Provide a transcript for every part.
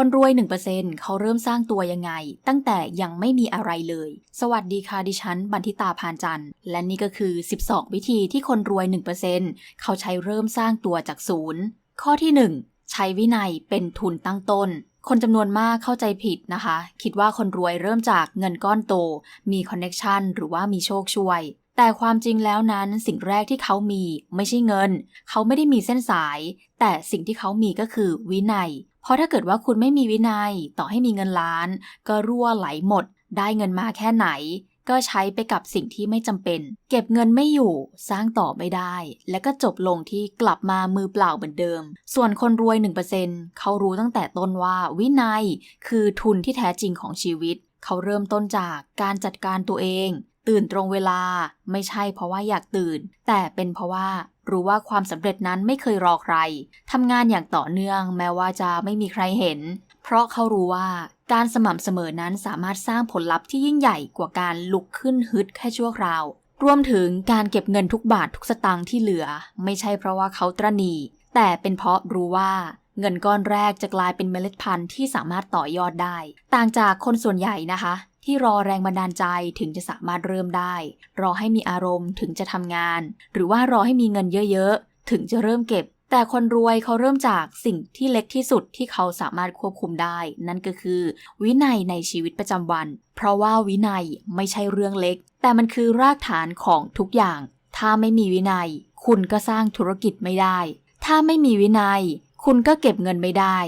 คนรวย 1%เขาเริ่มสร้างตัวยังไง ตั้งแต่ยังไม่มีอะไรเลย สวัสดีค่ะดิฉัน บันทิตาพานจันทร์และนี่ก็คือ 12 วิธีที่คนรวย 1%เขาใช้เริ่มสร้างตัวจากศูนย์ข้อที่ 1 ใช้วินัยเป็นทุนตั้งต้นคนจำนวนมากเข้าใจผิดนะคะ คิดว่าคนรวยเริ่มจากเงินก้อนโต มีคอนเน็ชันหรือว่ามีโชคช่วย แต่ความจริงแล้วนั้นสิ่งแรกที่เขามีไม่ใช่เงิน เขาไม่ได้มีเส้นสาย แต่สิ่งที่เขามีก็คือวินัย เพราะถ้าเกิดว่าคุณไม่มีวินัยต่อให้มีเงินล้าน ก็รั่วไหลหมด ได้เงินมาแค่ไหน ก็ใช้ไปกับสิ่งที่ไม่จำเป็น เก็บเงินไม่อยู่สร้างต่อไม่ได้ และก็จบลงที่กลับมามือเปล่าเหมือนเดิม ส่วนคนรวย 1%เขารู้ตั้งแต่ต้นว่าวินัยคือทุนที่แท้จริงของชีวิต เขาเริ่มต้นจากการจัดการตัวเอง ตื่นตรงเวลาไม่ใช่เพราะว่าอยากตื่น แต่เป็นเพราะว่า รู้ว่าความสำเร็จนั้นไม่เคยรอใครทำงานอย่างต่อเนื่อง แม้ว่าจะไม่มีใครเห็น เพราะเขารู้ว่าการสม่ำเสมอนั้นสามารถสร้างผลลัพธ์ที่ยิ่งใหญ่กว่าการลุกขึ้นฮึดแค่ชั่วคราว รวมถึงการเก็บเงินทุกบาททุกสตางค์ที่เหลือ ไม่ใช่เพราะว่าเขาตรณี แต่เป็นเพราะรู้ว่าเงินก้อนแรกจะกลายเป็นเมล็ดพันธุ์ที่สามารถต่อยอดได้ ต่างจากคนส่วนใหญ่นะคะ ที่รอแรงบันดาลใจถึงจะสามารถเริ่มได้ รอให้มีอารมณ์ถึงจะทำงาน หรือว่ารอให้มีเงินเยอะๆ ถึงจะเริ่มเก็บ แต่คนรวยเขาเริ่มจากสิ่งที่เล็กที่สุดที่เขาสามารถควบคุมได้ นั่นก็คือ วินัยในชีวิตประจำวัน เพราะว่าวินัยไม่ใช่เรื่องเล็ก แต่มันคือรากฐานของทุกอย่าง ถ้าไม่มีวินัย คุณก็สร้างธุรกิจไม่ได้ ถ้าไม่มีวินัย คุณก็เก็บเงินไม่ได้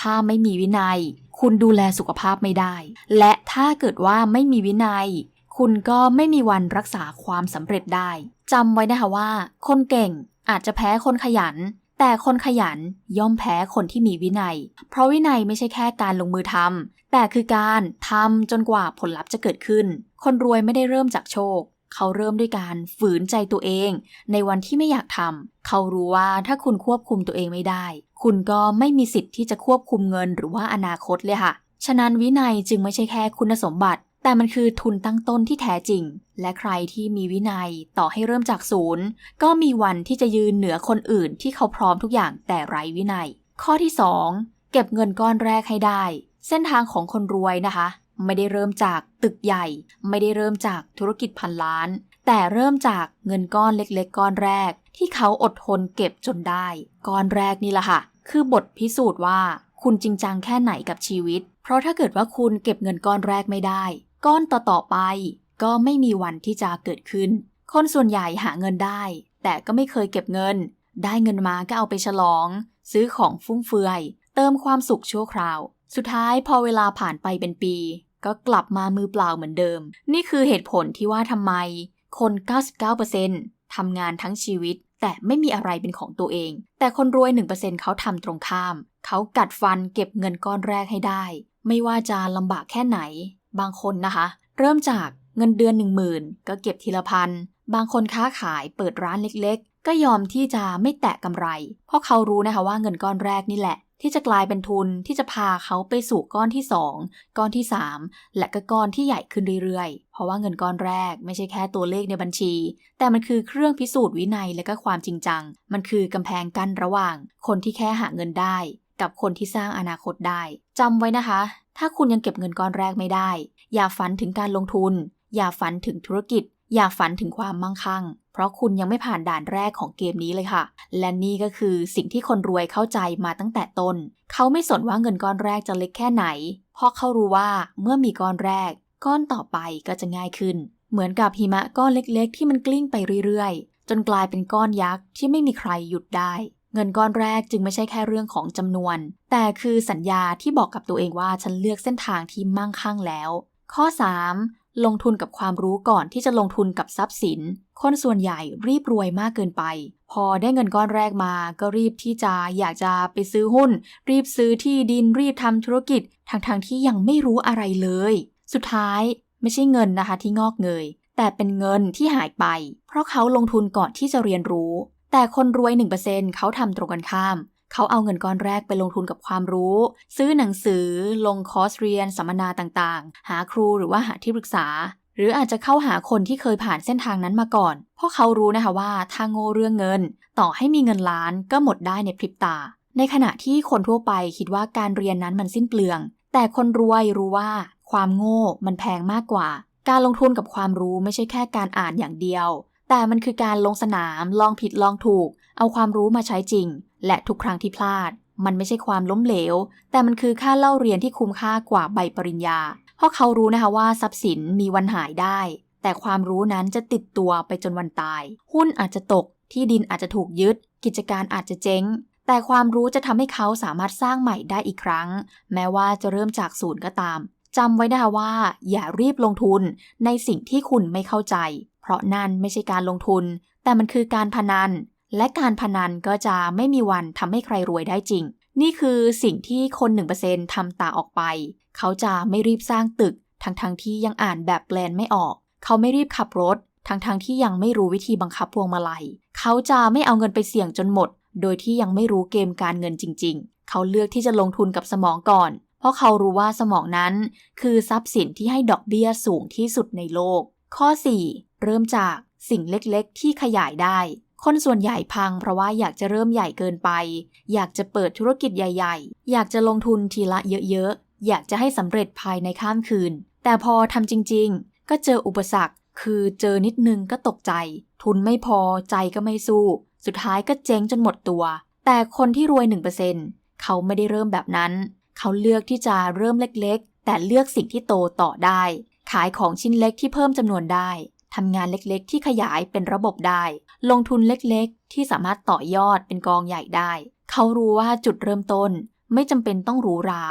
ถ้าไม่มีวินัย คุณดูแลสุขภาพไม่ได้ และถ้าเกิดว่าไม่มีวินัย คุณก็ไม่มีวันรักษาความสำเร็จได้จำไว้นะคะว่า คนเก่งอาจจะแพ้คนขยัน แต่คนขยันย่อมแพ้คนที่มีวินัย เพราะวินัยไม่ใช่แค่การลงมือทำแต่คือการทำจนกว่าผลลัพธ์จะเกิดขึ้น คนรวยไม่ได้เริ่มจากโชค เขาเริ่มด้วยการฝืนใจตัวเอง ในวันที่ไม่อยากทำเขารู้ว่าถ้าคุณควบคุมตัวเองไม่ได้ คุณก็ไม่มีสิทธิ์ที่จะควบคุมเงินหรือว่าอนาคตเลยค่ะ ฉะนั้นวินัยจึงไม่ใช่แค่คุณสมบัติ แต่มันคือทุนตั้งต้นที่แท้จริง และใครที่มีวินัยต่อให้เริ่มจากศูนย์ ก็มีวันที่จะยืนเหนือคนอื่นที่เขาพร้อมทุกอย่างแต่ไร้วินัย ข้อที่ 2 เก็บเงินก้อนแรกให้ได้ เส้นทางของคนรวยนะคะ ไม่ได้เริ่มจากตึกใหญ่ ไม่ได้เริ่มจากธุรกิจพันล้าน แต่เริ่มจากเงินก้อนเล็กๆ ก้อนแรก ที่เขาอดทนเก็บจนได้ ก้อนแรกนี่แหละค่ะ คือบทพิสูจน์ว่า คุณจริงจังแค่ไหนกับชีวิต เพราะถ้าเกิดว่าคุณเก็บเงินก้อนแรกไม่ได้ ก้อนต่อๆไป ก็ไม่มีวันที่จะเกิดขึ้น คนส่วนใหญ่หาเงินได้ แต่ก็ไม่เคยเก็บเงิน ได้เงินมาก็เอาไปฉลอง ซื้อของฟุ่มเฟือย เติมความสุขชั่วคราว สุดท้ายพอเวลาผ่านไปเป็นปี ก็กลับมามือเปล่าเหมือนเดิม นี่คือเหตุผลที่ว่าทำไม คน 99%ทำงานทั้งชีวิต แต่ไม่มีอะไรเป็นของตัวเอง แต่คนรวย 1%เขาทำตรงข้าม เขากัดฟันเก็บเงินก้อนแรกให้ได้ ไม่ว่าจะลำบากแค่ไหน บางคนนะคะ เริ่มจากเงินเดือน 1 0,000ก็เก็บทีละพัน บางคนค้าขายเปิดร้านเล็กๆ ก็ยอมที่จะไม่แตะกำไร เพราะเขารู้นะคะว่าเงินก้อนแรกนี่แหละ ที่จะกลายเป็นทุนที่จะพาเขาไปสู่ก้อนที่ 2 ก้อนที่ 3 และก็ก้อนที่ใหญ่ขึ้นเรื่อยๆ เพราะว่าเงินก้อนแรกไม่ใช่แค่ตัวเลขในบัญชี แต่มันคือเครื่องพิสูจน์วินัยและก็ความจริงจัง มันคือกำแพงกั้นระหว่าง คนที่แค่หาเงินได้ กับคนที่สร้างอนาคตได้จำไว้นะคะ ถ้าคุณยังเก็บเงินก้อนแรกไม่ได้ อย่าฝันถึงการลงทุน อย่าฝันถึงธุรกิจ อย่าฝันถึงความมั่งคั่ง เพราะคุณยังไม่ผ่านด่านแรกของเกมนี้เลยค่ะ และนี่ก็คือสิ่งที่คนรวยเข้าใจมาตั้งแต่ต้น เขาไม่สนว่าเงินก้อนแรกจะเล็กแค่ไหน เพราะเขารู้ว่าเมื่อมีก้อนแรก ก้อนต่อไปก็จะง่ายขึ้น เหมือนกับหิมะก้อนเล็ก ๆ ที่มันกลิ้งไปเรื่อยๆ จนกลายเป็นก้อนยักษ์ที่ไม่มีใครหยุดได้ เงินก้อนแรกจึงไม่ใช่แค่เรื่องของจำนวน แต่คือสัญญาที่บอกกับตัวเองว่าฉันเลือกเส้นทางที่มั่งคั่งแล้ว ข้อ 3. ลงทุนกับความรู้ก่อนที่จะลงทุนกับทรัพย์สิน คนส่วนใหญ่รีบรวยมากเกินไป พอได้เงินก้อนแรกมา ก็รีบที่จะอยากจะไปซื้อหุ้น รีบซื้อที่ดินรีบทำธุรกิจทั้งๆทที่ยังไม่รู้อะไรเลย สุดท้ายไม่ใช่เงินนะคะที่งอกเงย แต่เป็นเงินที่หายไป เพราะเขาลงทุนก่อนที่จะเรียนรู้ แต่คนรวย 1%เขาทำตรงกันข้าม เขาเอาเงินก้อนแรกไปลงทุนกับความรู้ ซื้อหนังสือ ลงคอร์สเรียน สัมมนาต่างๆ หาครูหรือว่าหาที่ปรึกษา หรืออาจจะเข้าหาคนที่เคยผ่านเส้นทางนั้นมาก่อน เพราะเขารู้นะคะว่าถ้าโง่เรื่องเงิน ต่อให้มีเงินล้านก็หมดได้ในพริบตา ในขณะที่คนทั่วไปคิดว่าการเรียนนั้นมันสิ้นเปลือง แต่คนรวยรู้ว่า ความโง่มันแพงมากกว่า การลงทุนกับความรู้ไม่ใช่แค่การอ่านอย่างเดียวแต่มันคือการลงสนาม ลองผิดลองถูก เอาความรู้มาใช้จริง และทุกครั้งที่พลาด มันไม่ใช่ความล้มเหลว แต่มันคือค่าเล่าเรียนที่คุ้มค่ากว่าใบปริญญา เพราะเขารู้นะคะว่าทรัพย์สินมีวันหายได้ แต่ความรู้นั้นจะติดตัวไปจนวันตาย หุ้นอาจจะตก ที่ดินอาจจะถูกยึด กิจการอาจจะเจ๊ง แต่ความรู้จะทำให้เขาสามารถสร้างใหม่ได้อีกครั้ง แม้ว่าจะเริ่มจากศูนย์ก็ตามจำไว้นะคะว่า อย่ารีบลงทุนในสิ่งที่คุณไม่เข้าใจ เพราะนั่นไม่ใช่การลงทุน แต่มันคือการพนัน และการพนันก็จะไม่มีวันทำให้ใครรวยได้จริง นี่คือสิ่งที่คน 1%ทำตาออกไป เขาจะไม่รีบสร้างตึก ทั้งๆทที่ยังอ่านแบบแปลนไม่ออก เขาไม่รีบขับรถ ทั้งๆทที่ยังไม่รู้วิธีบังคับพวงมาลัย เขาจะไม่เอาเงินไปเสี่ยงจนหมด โดยที่ยังไม่รู้เกมการเงินจริง ๆ เขาเลือกที่จะลงทุนกับสมองก่อน เพราะเขารู้ว่าสมองนั้น คือทรัพย์สินที่ให้ดอกเบี้ยสูงที่สุดในโลก ข้อ 4 เริ่มจากสิ่งเล็กๆ ที่ขยายได้ คนส่วนใหญ่พังเพราะว่าอยากจะเริ่มใหญ่เกินไป อยากจะเปิดธุรกิจใหญ่ ๆ อยากจะลงทุนทีละเยอะๆ อยากจะให้สำเร็จภายในข้ามคืน แต่พอทำจริงๆ ก็เจออุปสรรค คือเจอนิดนึงก็ตกใจ ทุนไม่พอใจก็ไม่สู้ สุดท้ายก็เจ๊งจนหมดตัว แต่คนที่รวย 1%เขาไม่ได้เริ่มแบบนั้น เขาเลือกที่จะเริ่มเล็กๆ แต่เลือกสิ่งที่โตต่อได้ ขายของชิ้นเล็กที่เพิ่มจำนวนได้ ทำงานเล็กๆ ที่ขยายเป็นระบบได้ ลงทุนเล็กๆ ที่สามารถต่อยอดเป็นกองใหญ่ได้ เขารู้ว่าจุดเริ่มต้น ไม่จำเป็นต้องหรูหรา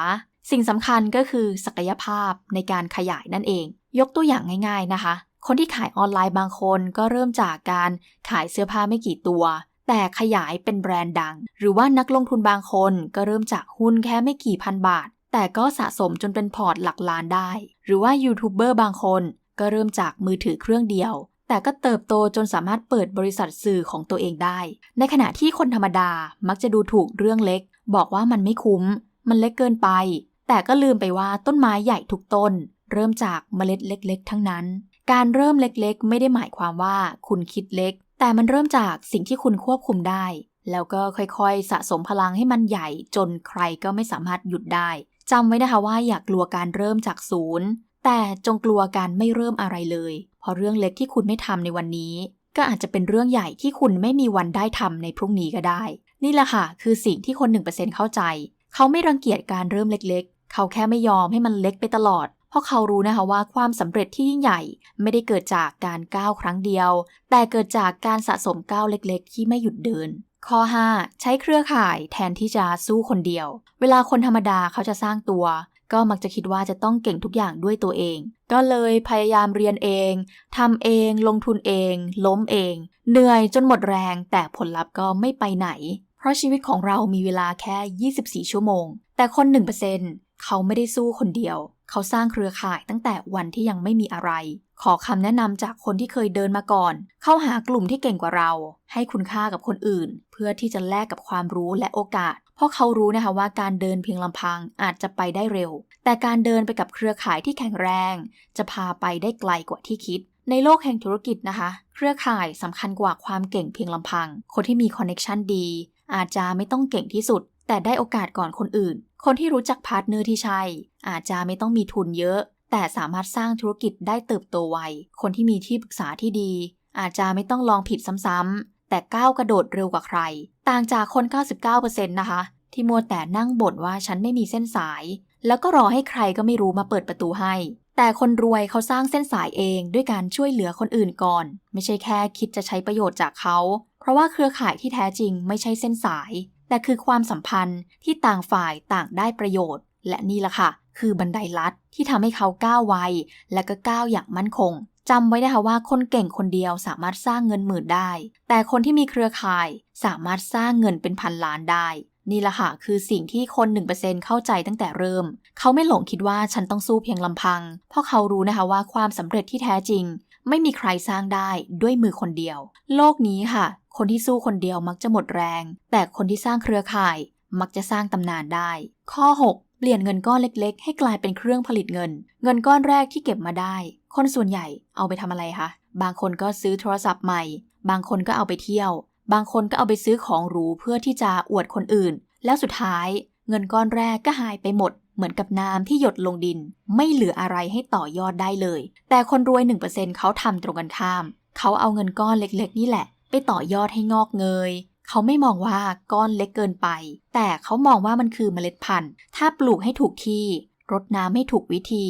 สิ่งสำคัญก็คือศักยภาพในการขยายนั่นเอง ยกตัวอย่างง่าย ๆนะคะ คนที่ขายออนไลน์บางคนก็เริ่มจากการขายเสื้อผ้าไม่กี่ตัว แต่ขยายเป็นแบรนด์ดัง หรือว่านักลงทุนบางคนก็เริ่มจากหุ้นแค่ไม่กี่พันบาท แต่ก็สะสมจนเป็นพอร์ตหลักล้านได้ หรือว่ายูทูบเบอร์บางคน ก็เริ่มจากมือถือเครื่องเดียว แต่ก็เติบโตจนสามารถเปิดบริษัทสื่อของตัวเองได้ ในขณะที่คนธรรมดามักจะดูถูกเรื่องเล็ก บอกว่ามันไม่คุ้ม มันเล็กเกินไป แต่ก็ลืมไปว่าต้นไม้ใหญ่ทุกต้น เริ่มจากเมล็ดเล็ก ๆ ทั้งนั้น การเริ่มเล็กๆ ไม่ได้หมายความว่าคุณคิดเล็ก แต่มันเริ่มจากสิ่งที่คุณควบคุมได้ แล้วก็ค่อยๆ สะสมพลังให้มันใหญ่จนใครก็ไม่สามารถหยุดได้จำไว้นะคะว่าอย่ากลัวการเริ่มจากศูนย์ แต่จงกลัวการไม่เริ่มอะไรเลย เพราะเรื่องเล็กที่คุณไม่ทำในวันนี้ ก็อาจจะเป็นเรื่องใหญ่ที่คุณไม่มีวันได้ทำในพรุ่งนี้ก็ได้ นี่แหละค่ะ คือสิ่งที่คน 1%เข้าใจ เขาไม่รังเกียจการเริ่มเล็กๆ เขาแค่ไม่ยอมให้มันเล็กไปตลอด เพราะเขารู้นะคะว่าความสำเร็จที่ยิ่งใหญ่ ไม่ได้เกิดจากการก้าวครั้งเดียว แต่เกิดจากการสะสมก้าวเล็กๆ ที่ไม่หยุดเดินข้อ 5 ใช้เครือข่ายแทนที่จะสู้คนเดียว เวลาคนธรรมดาเขาจะสร้างตัว ก็มักจะคิดว่าจะต้องเก่งทุกอย่างด้วยตัวเอง ก็เลยพยายามเรียนเองทำเอง ลงทุนเอง ล้มเอง เหนื่อยจนหมดแรง แต่ผลลัพธ์ก็ไม่ไปไหน เพราะชีวิตของเรามีเวลาแค่ 24 ชั่วโมง แต่คน 1%เขาไม่ได้สู้คนเดียว เขาสร้างเครือข่ายตั้งแต่วันที่ยังไม่มีอะไร ขอคำแนะนำจากคนที่เคยเดินมาก่อน เข้าหากลุ่มที่เก่งกว่าเรา ให้คุณค่ากับคนอื่น เพื่อที่จะแลกกับความรู้และโอกาส เพราะเขารู้นะคะว่าการเดินเพียงลำพังอาจจะไปได้เร็ว แต่การเดินไปกับเครือข่ายที่แข็งแรง จะพาไปได้ไกลกว่าที่คิด ในโลกแห่งธุรกิจนะคะ เครือข่ายสำคัญกว่าความเก่งเพียงลำพัง คนที่มีคอนเน็ชันดี อาจจะไม่ต้องเก่งที่สุด แต่ได้โอกาสก่อนคนอื่น คนที่รู้จักพาร์ทเนอร์ที่ใช่ อาจจะไม่ต้องมีทุนเยอะ แต่สามารถสร้างธุรกิจได้เติบโตไว คนที่มีที่ปรึกษาที่ดี อาจจะไม่ต้องลองผิดซ้ำๆแต่ก้าวกระโดดเร็วกว่าใคร ต่างจากคน 99%นะคะ ที่มัวแต่นั่งบ่นว่าฉันไม่มีเส้นสาย แล้วก็รอให้ใครก็ไม่รู้มาเปิดประตูให้ แต่คนรวยเขาสร้างเส้นสายเองด้วยการช่วยเหลือคนอื่นก่อน ไม่ใช่แค่คิดจะใช้ประโยชน์จากเขา เพราะว่าเครือข่ายที่แท้จริงไม่ใช่เส้นสาย แต่คือความสัมพันธ์ที่ต่างฝ่ายต่างได้ประโยชน์ และนี่ละค่ะ คือบันไดลัดที่ทำให้เขาก้าวไวและก็ก้าวอย่างมั่นคงจำไว้นะคะว่าคนเก่งคนเดียวสามารถสร้างเงินหมื่นได้ แต่คนที่มีเครือข่ายสามารถสร้างเงินเป็นพันล้านได้ นี่แหละค่ะคือสิ่งที่คน 1%เข้าใจตั้งแต่เริ่ม เขาไม่หลงคิดว่าฉันต้องสู้เพียงลำพัง เพราะเขารู้นะคะว่าความสำเร็จที่แท้จริง ไม่มีใครสร้างได้ด้วยมือคนเดียว โลกนี้ค่ะ คนที่สู้คนเดียวมักจะหมดแรง แต่คนที่สร้างเครือข่าย มักจะสร้างตำนานได้ ข้อ 6 เปลี่ยนเงินก้อนเล็กๆ ให้กลายเป็นเครื่องผลิตเงิน เงินก้อนแรกที่เก็บมาได้ คนส่วนใหญ่เอาไปทำอะไรคะบางคนก็ซื้อโทรศัพท์ใหม่ บางคนก็เอาไปเที่ยว บางคนก็เอาไปซื้อของหรูเพื่อที่จะอวดคนอื่น แล้วสุดท้ายเงินก้อนแรกก็หายไปหมด เหมือนกับน้ำที่หยดลงดิน ไม่เหลืออะไรให้ต่อยอดได้เลย แต่คนรวย 1%เขาทำตรงกันข้าม เขาเอาเงินก้อนเล็กๆ นี่แหละ ไปต่อยอดให้งอกเงย เขาไม่มองว่าก้อนเล็กเกินไป แต่เขามองว่ามันคือเมล็ดพันธุ์ ถ้าปลูกให้ถูกที่ รดน้ำให้ถูกวิธี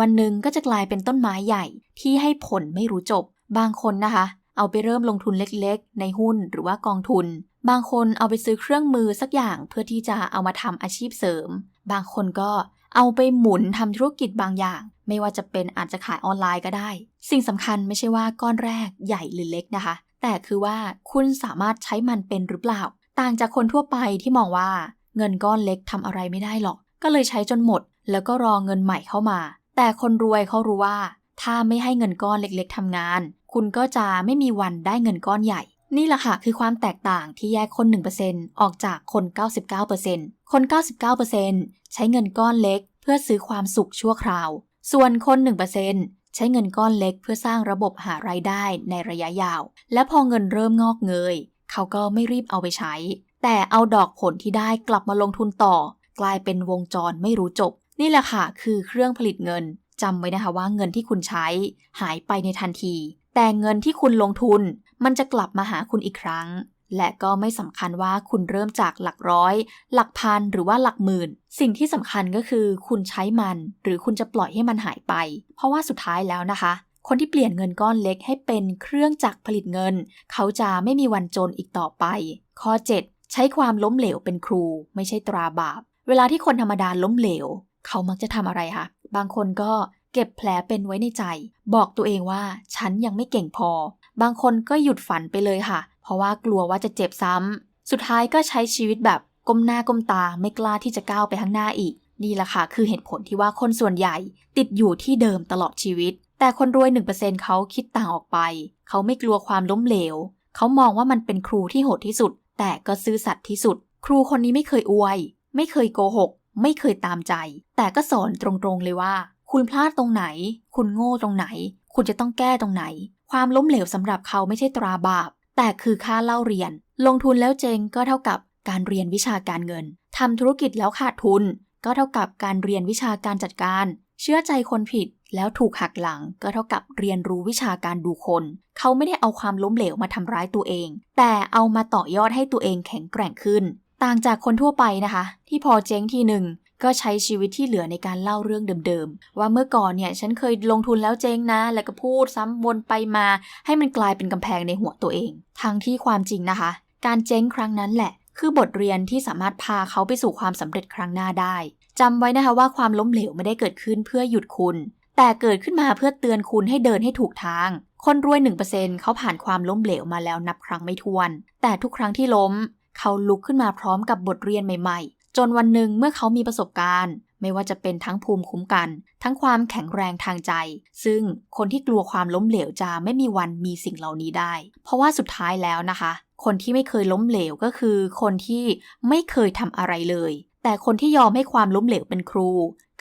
วันหนึ่งก็จะกลายเป็นต้นไม้ใหญ่ที่ให้ผลไม่รู้จบ บางคนนะคะ เอาไปเริ่มลงทุนเล็กๆ ในหุ้นหรือว่ากองทุน บางคนเอาไปซื้อเครื่องมือสักอย่างเพื่อที่จะเอามาทำอาชีพเสริม บางคนก็เอาไปหมุนทำธุรกิจบางอย่าง ไม่ว่าจะเป็นอาจจะขายออนไลน์ก็ได้ สิ่งสำคัญไม่ใช่ว่าก้อนแรกใหญ่หรือเล็กนะคะ แต่คือว่าคุณสามารถใช้มันเป็นหรือเปล่า ต่างจากคนทั่วไปที่มองว่า เงินก้อนเล็กทำอะไรไม่ได้หรอก ก็เลยใช้จนหมด แล้วก็รอเงินใหม่เข้ามา แต่คนรวยเขารู้ว่า ถ้าไม่ให้เงินก้อนเล็กๆทำงาน คุณก็จะไม่มีวันได้เงินก้อนใหญ่ นี่แหละค่ะคือความแตกต่างที่แยกคน 1%ออกจากคน 99%คน 99%ใช้เงินก้อนเล็ก เพื่อซื้อความสุขชั่วคราว ส่วนคน 1%ใช้เงินก้อนเล็กเพื่อสร้างระบบหารายได้ในระยะยาว และพอเงินเริ่มงอกเงย เขาก็ไม่รีบเอาไปใช้ แต่เอาดอกผลที่ได้กลับมาลงทุนต่อ กลายเป็นวงจรไม่รู้จบ นี่แหละค่ะคือเครื่องผลิตเงินจำไว้นะคะว่าเงินที่คุณใช้หายไปในทันที แต่เงินที่คุณลงทุนมันจะกลับมาหาคุณอีกครั้ง และก็ไม่สำคัญว่าคุณเริ่มจากหลักร้อย หลักพันหรือว่าหลักหมื่น สิ่งที่สำคัญก็คือคุณใช้มัน หรือคุณจะปล่อยให้มันหายไป เพราะว่าสุดท้ายแล้วนะคะ คนที่เปลี่ยนเงินก้อนเล็กให้เป็นเครื่องจักรผลิตเงิน เขาจะไม่มีวันจนอีกต่อไป ข้อ 7 ใช้ความล้มเหลวเป็นครู ไม่ใช่ตราบาป เวลาที่คนธรรมดาล้มเหลว เขามักจะทำอะไรคะบางคนก็ เก็บแผลเป็นไว้ในใจ บอกตัวเองว่าฉันยังไม่เก่งพอ บางคนก็หยุดฝันไปเลยค่ะ เพราะว่ากลัวว่าจะเจ็บซ้ำ สุดท้ายก็ใช้ชีวิตแบบก้มหน้าก้มตาไม่กล้าที่จะก้าวไปข้างหน้าอีก นี่แหละค่ะคือเหตุผลที่ว่าคนส่วนใหญ่ ติดอยู่ที่เดิมตลอดชีวิต แต่คนรวย 1%เขาคิดต่างออกไป เขาไม่กลัวความล้มเหลว เขามองว่ามันเป็นครูที่โหดที่สุด แต่ก็ซื่อสัตย์ที่สุด ครูคนนี้ไม่เคยอวย ไม่เคยโกหก ไม่เคยตามใจ แต่ก็สอนตรงๆเลยว่า คุณพลาดตรงไหน คุณโง่ตรงไหน คุณจะต้องแก้ตรงไหน ความล้มเหลวสำหรับเขาไม่ใช่ตราบาป แต่คือค่าเล่าเรียน ลงทุนแล้วเจงก็เท่ากับการเรียนวิชาการเงินทำธุรกิจแล้วขาดทุน ก็เท่ากับการเรียนวิชาการจัดการ เชื่อใจคนผิดแล้วถูกหักหลังก็เท่ากับเรียนรู้วิชาการดูคน เขาไม่ได้เอาความล้มเหลวมาทำร้ายตัวเอง แต่เอามาต่อยอดให้ตัวเองแข็งแกร่งขึ้น ต่างจากคนทั่วไปนะคะ ที่พอเจ๊งทีหนึ่ง ก็ใช้ชีวิตที่เหลือในการเล่าเรื่องเดิมๆ ว่าเมื่อก่อนเนี่ยฉันเคยลงทุนแล้วเจ๊งนะ แล้วก็พูดซ้ำวนไปมา ให้มันกลายเป็นกำแพงในหัวตัวเอง ทั้งที่ความจริงนะคะ การเจ๊งครั้งนั้นแหละ คือบทเรียนที่สามารถพาเขาไปสู่ความสำเร็จครั้งหน้าได้จำไว้นะคะว่าความล้มเหลวไม่ได้เกิดขึ้นเพื่อหยุดคุณ แต่เกิดขึ้นมาเพื่อเตือนคุณให้เดินให้ถูกทาง คนรวย 1%เขาผ่านความล้มเหลวมาแล้วนับครั้งไม่ถ้วน แต่ทุกครั้งที่ล้ม เขาลุกขึ้นมาพร้อมกับบทเรียนใหม่ๆ จนวันหนึ่งเมื่อเขามีประสบการณ์ ไม่ว่าจะเป็นทั้งภูมิคุ้มกัน ทั้งความแข็งแรงทางใจ ซึ่งคนที่กลัวความล้มเหลวจะไม่มีวันมีสิ่งเหล่านี้ได้ เพราะว่าสุดท้ายแล้วนะคะ คนที่ไม่เคยล้มเหลวก็คือ คนที่ไม่เคยทำอะไรเลย แต่คนที่ยอมให้ความล้มเหลวเป็นครู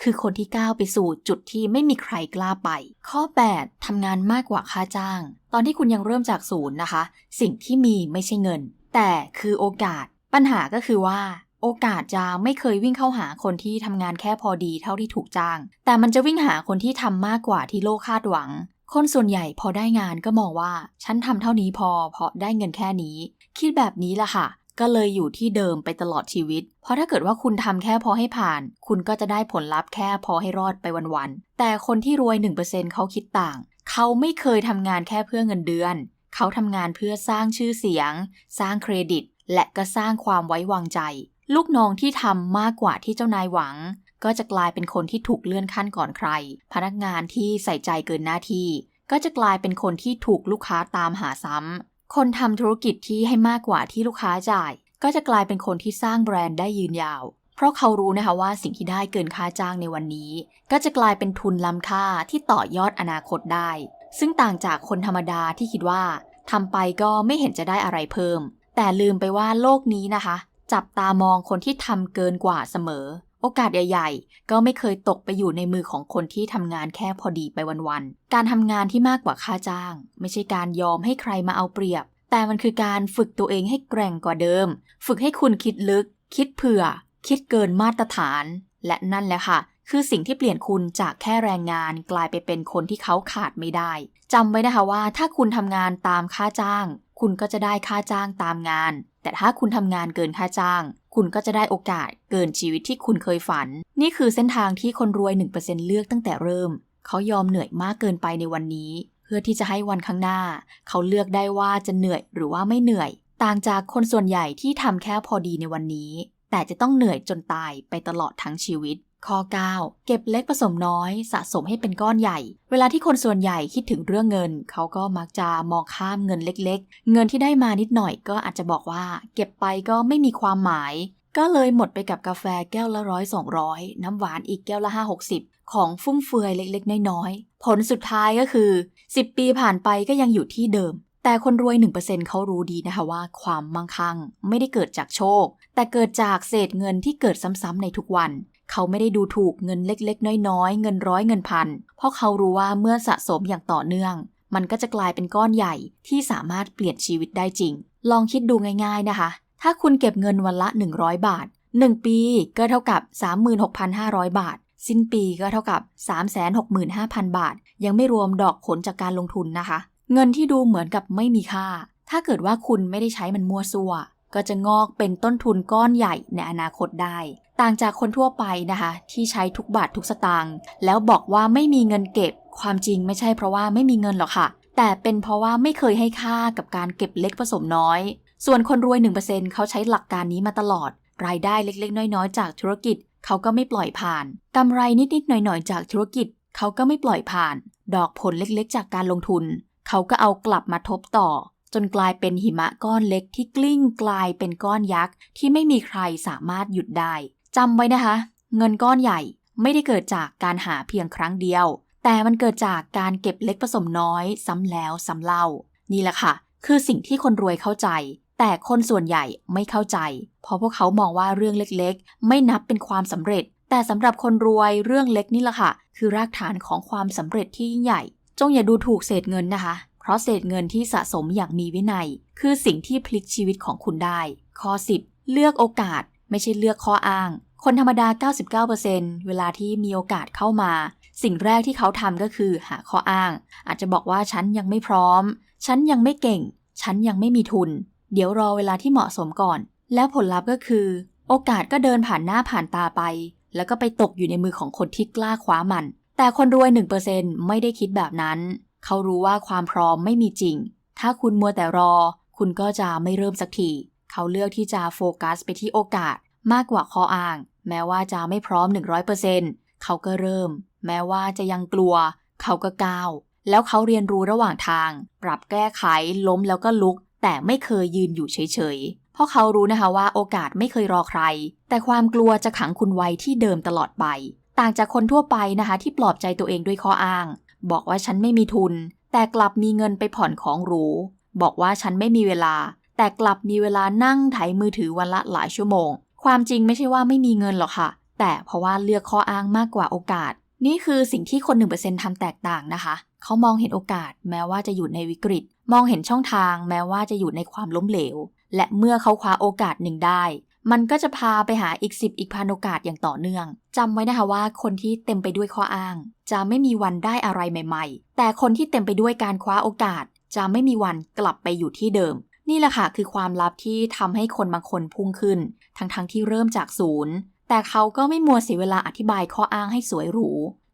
คือคนที่ก้าวไปสู่จุดที่ไม่มีใครกล้าไป ข้อ 8ทำงานมากกว่าค่าจ้าง ตอนที่คุณยังเริ่มจากศูนย์นะคะ สิ่งที่มีไม่ใช่เงิน แต่คือโอกาส ปัญหาก็คือว่า โอกาสจะไม่เคยวิ่งเข้าหาคนที่ทำงานแค่พอดีเท่าที่ถูกจ้าง แต่มันจะวิ่งหาคนที่ทำมากกว่าที่โลกคาดหวัง คนส่วนใหญ่พอได้งานก็มองว่า ฉันทำเท่านี้พอเพราะได้เงินแค่นี้ คิดแบบนี้ละค่ะ ก็เลยอยู่ที่เดิมไปตลอดชีวิต เพราะถ้าเกิดว่าคุณทำแค่พอให้ผ่าน คุณก็จะได้ผลลัพธ์แค่พอให้รอดไปวันๆ แต่คนที่รวย 1%เขาคิดต่าง เขาไม่เคยทำงานแค่เพื่อเงินเดือน เขาทำงานเพื่อสร้างชื่อเสียง สร้างเครดิต และก็สร้างความไว้วางใจ ลูกน้องที่ทำมากกว่าที่เจ้านายหวัง ก็จะกลายเป็นคนที่ถูกเลื่อนขั้นก่อนใคร พนักงานที่ใส่ใจเกินหน้าที่ ก็จะกลายเป็นคนที่ถูกลูกค้าตามหาซ้ำ คนทำธุรกิจที่ให้มากกว่าที่ลูกค้าจ่าย ก็จะกลายเป็นคนที่สร้างแบรนด์ได้ยืนยาว เพราะเขารู้นะคะว่าสิ่งที่ได้เกินค่าจ้างในวันนี้ ก็จะกลายเป็นทุนล้ำค่าที่ต่อยอดอนาคตได้ ซึ่งต่างจากคนธรรมดาที่คิดว่าทำไปก็ไม่เห็นจะได้อะไรเพิ่ม แต่ลืมไปว่าโลกนี้นะคะ จับตามองคนที่ทำเกินกว่าเสมอ โอกาสใหญ่ๆ ก็ไม่เคยตกไปอยู่ในมือของคนที่ทำงานแค่พอดีไปวันๆ การทำงานที่มากกว่าค่าจ้าง ไม่ใช่การยอมให้ใครมาเอาเปรียบ แต่มันคือการฝึกตัวเองให้แกร่งกว่าเดิม ฝึกให้คุณคิดลึก คิดเผื่อ คิดเกินมาตรฐาน และนั่นแหละค่ะ คือสิ่งที่เปลี่ยนคุณจากแค่แรงงานกลายไปเป็นคนที่เขาขาดไม่ได้จำไว้นะคะว่าถ้าคุณทำงานตามค่าจ้าง คุณก็จะได้ค่าจ้างตามงาน แต่ถ้าคุณทำงานเกินค่าจ้าง คุณก็จะได้โอกาสเกินชีวิตที่คุณเคยฝัน นี่คือเส้นทางที่คนรวย 1%เลือกตั้งแต่เริ่ม เขายอมเหนื่อยมากเกินไปในวันนี้ เพื่อที่จะให้วันข้างหน้า เขาเลือกได้ว่าจะเหนื่อยหรือว่าไม่เหนื่อย ต่างจากคนส่วนใหญ่ที่ทำแค่พอดีในวันนี้ แต่จะต้องเหนื่อยจนตายไปตลอดทั้งชีวิต ข้อ 9 เก็บเล็กผสมน้อยสะสมให้เป็นก้อนใหญ่ เวลาที่คนส่วนใหญ่คิดถึงเรื่องเงิน เขาก็มักจะมองข้ามเงินเล็กๆ เงินที่ได้มานิดหน่อยก็อาจจะบอกว่า เก็บไปก็ไม่มีความหมาย ก็เลยหมดไปกับกาแฟแก้วละร้อยสองร้อยน้ำหวานอีกแก้วละห้าหกสิบของฟุ่มเฟือยเล็กๆ น้อยๆ ผลสุดท้ายก็คือ 10 ปีผ่านไปก็ยังอยู่ที่เดิม แต่คนรวย 1%เขารู้ดีนะคะว่า ความมั่งคั่งไม่ได้เกิดจากโชค แต่เกิดจากเศษเงินที่เกิดซ้ำๆในทุกวัน เขาไม่ได้ดูถูกเงินเล็กๆ น้อยๆ เงินร้อยเงินพัน เพราะเขารู้ว่าเมื่อสะสมอย่างต่อเนื่อง มันก็จะกลายเป็นก้อนใหญ่ที่สามารถเปลี่ยนชีวิตได้จริง ลองคิดดูง่าย ๆนะคะ ถ้าคุณเก็บเงินวันละ 100 บาท 1 ปีก็เท่ากับ 36,500 บาท สิ้นปีก็เท่ากับ 365,000 บาท ยังไม่รวมดอกผลจากการลงทุนนะคะ เงินที่ดูเหมือนกับไม่มีค่าถ้าเกิดว่าคุณไม่ได้ใช้มันมั่วซั่ว ก็จะงอกเป็นต้นทุนก้อนใหญ่ในอนาคตได้ ต่างจากคนทั่วไปนะคะ ที่ใช้ทุกบาททุกสตางค์แล้วบอกว่าไม่มีเงินเก็บ ความจริงไม่ใช่เพราะว่าไม่มีเงินหรอกค่ะ แต่เป็นเพราะว่าไม่เคยให้ค่ากับการเก็บเล็กผสมน้อย ส่วนคนรวย 1%เขาใช้หลักการนี้มาตลอด รายได้เล็ก ๆ น้อยๆ จากธุรกิจเขาก็ไม่ปล่อยผ่านกำไรนิดๆหน่อยๆ จากธุรกิจเขาก็ไม่ปล่อยผ่าน ดอกผลเล็กๆ จากการลงทุน เขาก็เอากลับมาทบต่อ จนกลายเป็นหิมะก้อนเล็กที่กลิ้งกลายเป็นก้อนยักษ์ที่ไม่มีใครสามารถหยุดได้จำไว้นะคะ เงินก้อนใหญ่ไม่ได้เกิดจากการหาเพียงครั้งเดียว แต่มันเกิดจากการเก็บเล็กผสมน้อยซ้ำแล้วซ้ำเล่า นี่แหละค่ะ คือสิ่งที่คนรวยเข้าใจ แต่คนส่วนใหญ่ไม่เข้าใจ เพราะพวกเขามองว่าเรื่องเล็กๆ ไม่นับเป็นความสำเร็จ แต่สำหรับคนรวยเรื่องเล็กนี่แหละค่ะ คือรากฐานของความสำเร็จที่ยิ่งใหญ่ จงอย่าดูถูกเศษเงินนะคะ เพราะเศษเงินที่สะสมอย่างมีวินัย คือสิ่งที่พลิกชีวิตของคุณได้ ข้อ 10 เลือกโอกาส ไม่ใช่เลือกข้ออ้าง คนธรรมดา 99%เวลาที่มีโอกาสเข้ามา สิ่งแรกที่เขาทำก็คือหาข้ออ้าง อาจจะบอกว่าฉันยังไม่พร้อม ฉันยังไม่เก่ง ฉันยังไม่มีทุน เดี๋ยวรอเวลาที่เหมาะสมก่อน แล้วผลลัพธ์ก็คือ โอกาสก็เดินผ่านหน้าผ่านตาไป แล้วก็ไปตกอยู่ในมือของคนที่กล้าคว้ามัน แต่คนรวย 1%ไม่ได้คิดแบบนั้น เขารู้ว่าความพร้อมไม่มีจริง ถ้าคุณมัวแต่รอ คุณก็จะไม่เริ่มสักที เขาเลือกที่จะโฟกัสไปที่โอกาสมากกว่าข้ออ้าง แม้ว่าจะไม่พร้อม 100%เขาก็เริ่ม แม้ว่าจะยังกลัว เขาก็ก้าว แล้วเขาเรียนรู้ระหว่างทาง ปรับแก้ไข ล้มแล้วก็ลุก แต่ไม่เคยยืนอยู่เฉยๆ เพราะเขารู้นะคะว่าโอกาสไม่เคยรอใคร แต่ความกลัวจะขังคุณไว้ที่เดิมตลอดไป ต่างจากคนทั่วไปนะคะที่ปลอบใจตัวเองด้วยข้ออ้าง บอกว่าฉันไม่มีทุน แต่กลับมีเงินไปผ่อนของหรู บอกว่าฉันไม่มีเวลา แต่กลับมีเวลานั่งไถมือถือวันละหลายชั่วโมง ความจริงไม่ใช่ว่าไม่มีเงินหรอกค่ะ แต่เพราะว่าเลือกข้ออ้างมากกว่าโอกาส นี่คือสิ่งที่คน1%ทำแตกต่างนะคะ เขามองเห็นโอกาสแม้ว่าจะอยู่ในวิกฤต มองเห็นช่องทาง แม้ว่าจะอยู่ในความล้มเหลว และเมื่อเขาคว้าโอกาสหนึ่งได้ มันก็จะพาไปหาอีก 10 อีกพันโอกาสอย่างต่อเนื่อง จำไว้นะคะว่าคนที่เต็มไปด้วยข้ออ้าง จะไม่มีวันได้อะไรใหม่ๆ แต่คนที่เต็มไปด้วยการคว้าโอกาส จะไม่มีวันกลับไปอยู่ที่เดิม นี่แหละค่ะคือความลับที่ทำให้คนบางคนพุ่งขึ้น ทั้งๆทที่เริ่มจากศูนย์ แต่เขาก็ไม่มัวเสียเวลาอธิบายข้ออ้างให้สวยหรู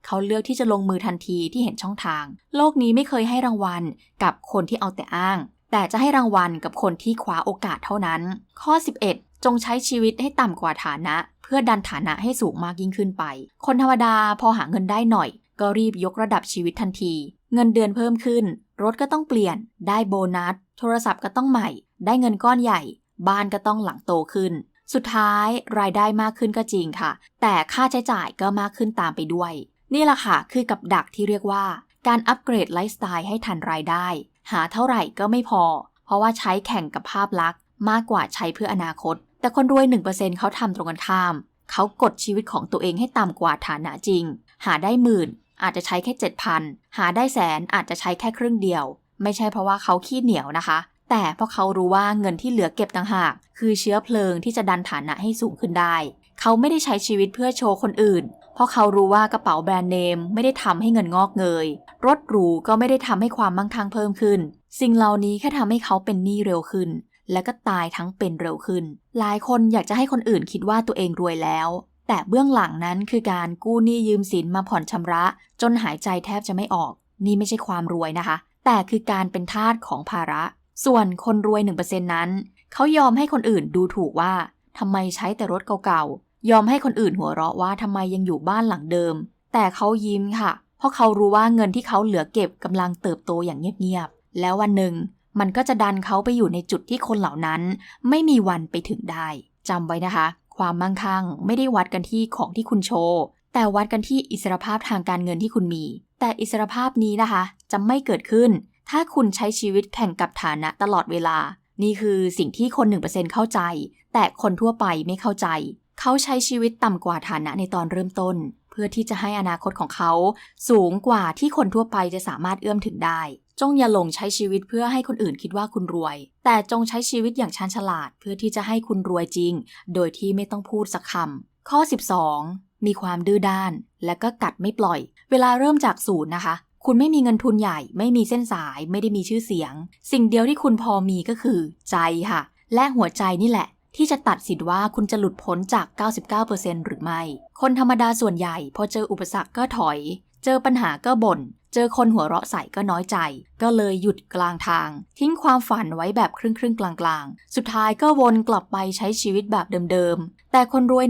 เขาเลือกที่จะลงมือทันทีที่เห็นช่องทาง โลกนี้ไม่เคยให้รางวัลกับคนที่เอาแต่อ้าง แต่จะให้รางวัลกับคนที่คว้าโอกาสเท่านั้น ข้อ 11 จงใช้ชีวิตให้ต่ำกว่าฐานะ เพื่อดันฐานะให้สูงมากยิ่งขึ้นไป คนธรรมดาพอหาเงินได้หน่อย ก็รีบยกระดับชีวิตทันที เงินเดือนเพิ่มขึ้น รถก็ต้องเปลี่ยน ได้โบนัส โทรศัพท์ก็ต้องใหม่ ได้เงินก้อนใหญ่ บ้านก็ต้องหลังโตขึ้น สุดท้ายรายได้มากขึ้นก็จริงค่ะ แต่ค่าใช้จ่ายก็มากขึ้นตามไปด้วย นี่แหละค่ะคือกับดักที่เรียกว่า การอัปเกรดไลฟ์สไตล์ให้ทันรายได้ หาเท่าไหร่ก็ไม่พอ เพราะว่าใช้แข่งกับภาพลักษณ์มากกว่าใช้เพื่ออนาคต แต่คนรวย 1%เขาทำตรงกันข้าม เขากดชีวิตของตัวเองให้ต่ำกว่าฐานะจริง หาได้หมื่น อาจจะใช้แค่ 7,000 หาได้แสนอาจจะใช้แค่ครึ่งเดียว ไม่ใช่เพราะว่าเขาขี้เหนียวนะคะ แต่เพราะเขารู้ว่าเงินที่เหลือเก็บต่างหาก คือเชื้อเพลิงที่จะดันฐานะให้สูงขึ้นได้ เขาไม่ได้ใช้ชีวิตเพื่อโชว์คนอื่น เพราะเขารู้ว่ากระเป๋าแบรนด์เนมไม่ได้ทำให้เงินงอกเงย รถหรูก็ไม่ได้ทำให้ความมั่งคั่งเพิ่มขึ้น สิ่งเหล่านี้แค่ทำให้เขาเป็นหนี้เร็วขึ้น และก็ตายทั้งเป็นเร็วขึ้น หลายคนอยากจะให้คนอื่นคิดว่าตัวเองรวยแล้ว แต่เบื้องหลังนั้นคือการกู้หนี้ยืมสินมาผ่อนชำระ จนหายใจแทบจะไม่ออก นี่ไม่ใช่ความรวยนะคะ แต่คือการเป็นทาสของภาระ ส่วนคนรวย 1%นั้น เขายอมให้คนอื่นดูถูกว่าทำไมใช้แต่รถเก่าๆ ยอมให้คนอื่นหัวเราะว่าทำไมยังอยู่บ้านหลังเดิม แต่เขายิ้มค่ะ เพราะเขารู้ว่าเงินที่เขาเหลือเก็บกำลังเติบโตอย่างเงียบๆ แล้ววันหนึ่ง มันก็จะดันเขาไปอยู่ในจุดที่คนเหล่านั้น ไม่มีวันไปถึงได้จำไว้นะคะ ความมั่งคั่งไม่ได้วัดกันที่ของที่คุณโชว์แต่วัดกันที่อิสรภาพทางการเงินที่คุณมี แต่อิสรภาพนี้นะคะ จะไม่เกิดขึ้น ถ้าคุณใช้ชีวิตแข่งกับฐานะตลอดเวลา นี่คือสิ่งที่คน 1%เข้าใจ แต่คนทั่วไปไม่เข้าใจ เขาใช้ชีวิตต่ำกว่าฐานะในตอนเริ่มต้น พื่อที่จะให้อนาคตของเขา สูงกว่าที่คนทั่วไปจะสามารถเอื้อมถึงได้ จงอย่าหลงใช้ชีวิตเพื่อให้คนอื่นคิดว่าคุณรวย แต่จงใช้ชีวิตอย่างชาญฉลาดเพื่อที่จะให้คุณรวยจริง โดยที่ไม่ต้องพูดสักคำข้อ 12 มีความดื้อด้าน และก็กัดไม่ปล่อย เวลาเริ่มจากศูนย์นะคะคุณไม่มีเงินทุนใหญ่ ไม่มีเส้นสาย ไม่ได้มีชื่อเสียง สิ่งเดียวที่คุณพอมีก็คือ ใจค่ะ และหัวใจนี่แหละ ที่จะตัดสินว่าคุณจะหลุดพ้นจาก 99%หรือไม่ คนธรรมดาส่วนใหญ่ พอเจออุปสรรคก็ถอย เจอปัญหาก็บน่น เจอคนหัวเราะใส่ก็น้อยใจ ก็เลยหยุดกลางทาง ทิ้งความฝันไว้แบบครึ่งครึ่งๆกลางๆสุดท้ายก็วนกลับไปใช้ชีวิตแบบเดิมๆ แต่คนรวย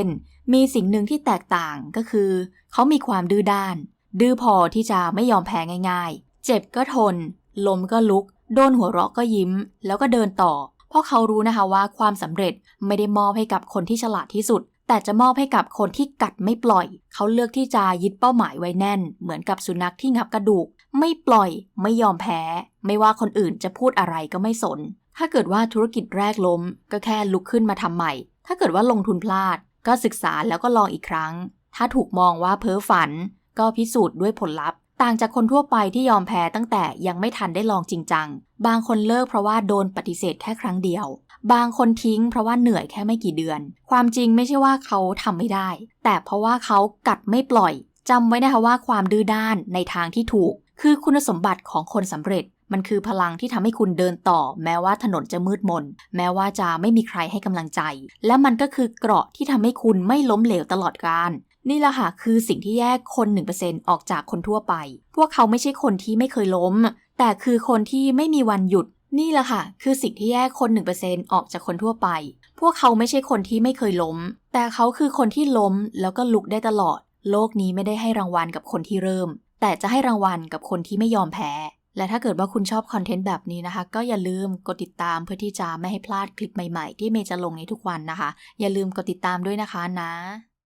1%มีสิ่งหนึ่งที่แตกต่างก็คือ เขามีความดื้อด้าน ดื้อพอที่จะไม่ยอมแพ้ง่าย ๆ เจ็บก็ทนล้มก็ลุก โดนหัวเราะก็ยิ้ม แล้วก็เดินต่อ เพราะเขารู้นะคะว่าความสำเร็จไม่ได้มอบให้กับคนที่ฉลาดที่สุด แต่จะมอบให้กับคนที่กัดไม่ปล่อย เขาเลือกที่จะยึดเป้าหมายไว้แน่น เหมือนกับสุนัขที่งับกระดูก ไม่ปล่อย ไม่ยอมแพ้ ไม่ว่าคนอื่นจะพูดอะไรก็ไม่สน ถ้าเกิดว่าธุรกิจแรกล้ม ก็แค่ลุกขึ้นมาทำใหม่ ถ้าเกิดว่าลงทุนพลาด ก็ศึกษาแล้วก็ลองอีกครั้ง ถ้าถูกมองว่าเพ้อฝัน ก็พิสูจน์ด้วยผลลัพธ์ ต่างจากคนทั่วไปที่ยอมแพ้ตั้งแต่ยังไม่ทันได้ลองจริงจัง บางคนเลิกเพราะว่าโดนปฏิเสธแค่ครั้งเดียว บางคนทิ้งเพราะว่าเหนื่อยแค่ไม่กี่เดือน ความจริงไม่ใช่ว่าเขาทำไม่ได้ แต่เพราะว่าเขากัดไม่ปล่อยจำไว้นะคะว่าความดื้อด้านในทางที่ถูก คือคุณสมบัติของคนสำเร็จมันคือพลังที่ทำให้คุณเดินต่อ แม้ว่าถนนจะมืดมน แม้ว่าจะไม่มีใครให้กำลังใจ และมันก็คือเกราะที่ทำให้คุณไม่ล้มเหลวตลอดกาล นี่แหละค่ะคือสิ่งที่แยกคน 1%ออกจากคนทั่วไป พวกเขาไม่ใช่คนที่ไม่เคยล้ม แต่คือคนที่ไม่มีวันหยุด นี่แหละค่ะ คือสิ่งที่แยกคน 1%ออกจากคนทั่วไป พวกเขาไม่ใช่คนที่ไม่เคยล้ม แต่เขาคือคนที่ล้มแล้วก็ลุกได้ตลอด โลกนี้ไม่ได้ให้รางวัลกับคนที่เริ่ม แต่จะให้รางวัลกับคนที่ไม่ยอมแพ้ และถ้าเกิดว่าคุณชอบคอนเทนต์แบบนี้นะคะ ก็อย่าลืมกดติดตามเพื่อที่จะไม่ให้พลาดคลิปใหม่ๆ ที่เมย์จะลงในทุกวันนะคะ อย่าลืมกดติดตามด้วยนะคะนะ